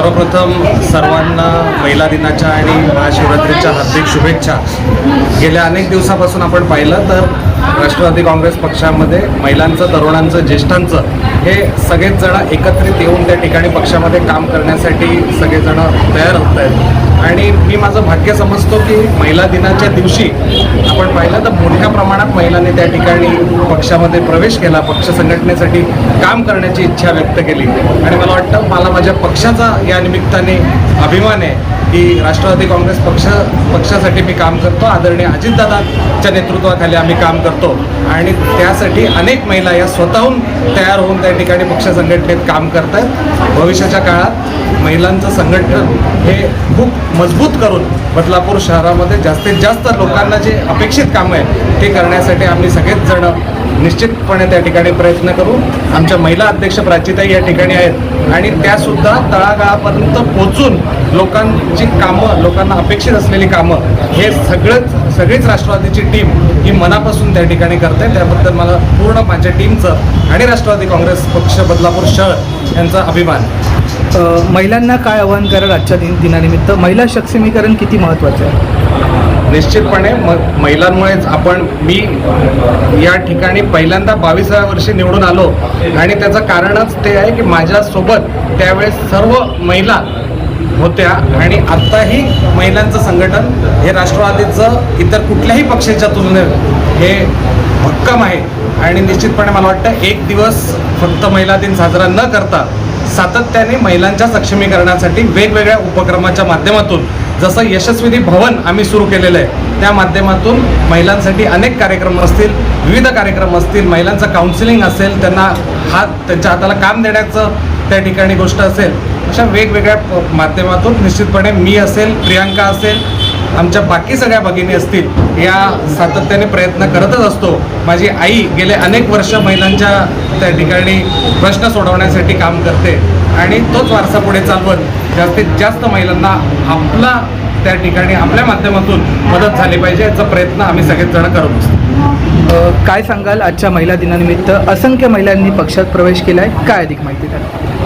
सर्वप्रथम सर्वांना महिला दिनाच्या आणि महाशिवरात्रीच्या हार्दिक शुभेच्छा. गेल्या अनेक दिवसापासून आपण पाहिलं तर राष्ट्रवादी काँग्रेस पक्षामध्ये महिलांचं तरुणांचं ज्येष्ठांचं हे सगळेच जण एकत्रित येऊन त्या ठिकाणी पक्षामध्ये काम करण्यासाठी सगळेजण तयार होत आहेत. आणि मी माझं भाग्य समजतो की महिला दिनाच्या दिवशी आपण पाहिलं तर मोठ्या प्रमाणात महिलांनी त्या ठिकाणी पक्षामध्ये प्रवेश केला पक्ष संघटनेसाठी काम करण्याची इच्छा व्यक्त केली. आणि मला वाटतं मला माझ्या पक्षाचा या निमित्ताने अभिमान आहे. की राष्ट्रवादी काँग्रेस पक्ष पक्षासाठी मी काम करतो. आदरणीय अजितदादांच्या नेतृत्वाखाली आम्ही काम करतो. आणि त्यासाठी अनेक महिला या स्वतःहून तयार होऊन त्या ठिकाणी पक्ष संघटनेत काम करत आहेत भविष्याच्या काळात महिलांचं संघटन हे खूप मजबूत करून बदलापूर शहरामध्ये जास्तीत जास्त लोकांना जे अपेक्षित कामं आहे ते करण्यासाठी आम्ही सगळेच जण निश्चितपणे त्या ठिकाणी प्रयत्न करू. आमच्या महिला अध्यक्ष प्राचीताई या ठिकाणी आहेत. आणि त्यासुद्धा तळागाळापर्यंत पोचून लोकांची कामं लोकांना अपेक्षित असलेली कामं हे सगळंच सगळीच राष्ट्रवादीची टीम ही मनापासून त्या ठिकाणी करते. त्याबद्दल मला पूर्ण माझ्या टीमचं आणि राष्ट्रवादी काँग्रेस पक्ष बदलापूर शहर यांचा अभिमान. महिलांना काय आव्हान कराल आजच्या दिन दिनानिमित्त? महिला सक्षमीकरण किती महत्त्वाचं आहे? निश्चितपणे म महिलांमुळेच आपण मी या ठिकाणी पहिल्यांदा बावीसाव्या वर्षी निवडून आलो. आणि त्याचं कारणच ते आहे की माझ्यासोबत त्यावेळेस सर्व महिला होत्या. आणि आत्ताही महिलांचं संघटन हे राष्ट्रवादीचं इतर कुठल्याही पक्षाच्या तुलनेत हे भक्कम आहे. आणि निश्चितपणे मला वाटतं एक दिवस फक्त महिला दिन साजरा न करता सातत्याने महिलांच्या सक्षमीकरणासाठी वेगवेगळ्या उपक्रमाच्या माध्यमातून जसं यशस्विनी भवन आम्ही सुरू केलेलं आहे त्या माध्यमातून महिलांसाठी अनेक कार्यक्रम असतील विविध कार्यक्रम असतील महिलांचं काउन्सिलिंग असेल त्यांना हात त्यांच्या हाताला काम देण्याचं त्या ठिकाणी गोष्ट असेल अशा वेगवेगळ्या प- माध्यमातून निश्चितपणे मी असेल प्रियांका असेल आमच्या बाकी सगळ्या भगिनी असतील या सातत्याने प्रयत्न करतच असतो. माझी आई गेले अनेक वर्ष महिलांच्या त्या ठिकाणी प्रश्न सोडवण्यासाठी काम करते. आणि तोच वारसा पुढे चालवत जास्तीत जास्त महिलांना आपला त्या ठिकाणी आपल्या माध्यमातून मदत झाली पाहिजे याचा प्रयत्न आम्ही सगळेच जण करत असतो. काय सांगाल आजच्या महिला दिनानिमित्त? असंख्य महिलांनी पक्षात प्रवेश केला आहे काय अधिक माहिती द्या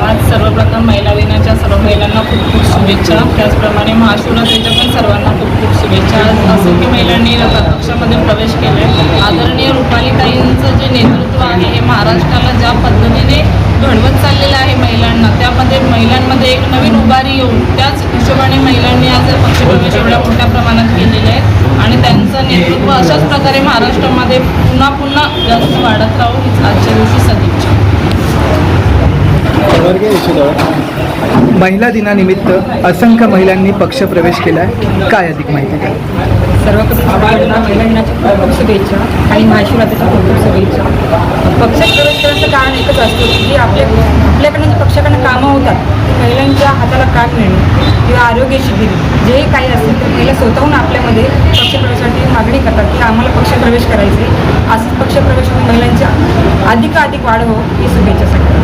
आज सर्वप्रथम महिला दिनाच्या सर्व महिलांना खूप खूप शुभेच्छा. त्याचप्रमाणे महाशिवरात्रीच्या पण सर्वांना खूप खूप शुभेच्छा. आज असंख्य महिलांनी पक्षामध्ये प्रवेश केले आदरणीय रुपालीताईंचं जे नेतृत्व आहे हे महाराष्ट्राला ज्या पद्धतीने घडवत चाललेलं आहे महिलांना त्यामध्ये महिलांमध्ये एक नवीन उभारी येऊन त्याच हिशोबाने महिलांनी आज पक्षप्रवेश एवढ्या मोठ्या प्रमाणात केलेले आहे आणि त्यांचं नेतृत्व अशाच प्रकारे महाराष्ट्रामध्ये पुन्हा पुन्हा जास्त वाढत राहू आजच्या दिवशी सध्या महिला दिनानिमित्त असंख्य महिलांनी पक्षप्रवेश केला आहे काय अधिक माहिती द्या? सर्वप्रथम महिला दिनाच्या खूप खूप शुभेच्छा आणि महाशिवरात्रीच्या खूप खूप शुभेच्छा. पक्षात प्रवेश करण्याचं कारण एकच असतं की आपल्या आपल्याकडनं जे पक्षाकडनं कामं होतात ती महिलांच्या हाताला काम मिळणे किंवा आरोग्य शिबिर जे काही असेल ते महिला स्वतःहून आपल्यामध्ये पक्षप्रवेशासाठी मागणी करतात की आम्हाला पक्षप्रवेश करायचे असंच पक्षप्रवेश होऊन महिलांच्या अधिकाधिक वाढ हो ही शुभेच्छा सगळ्यांना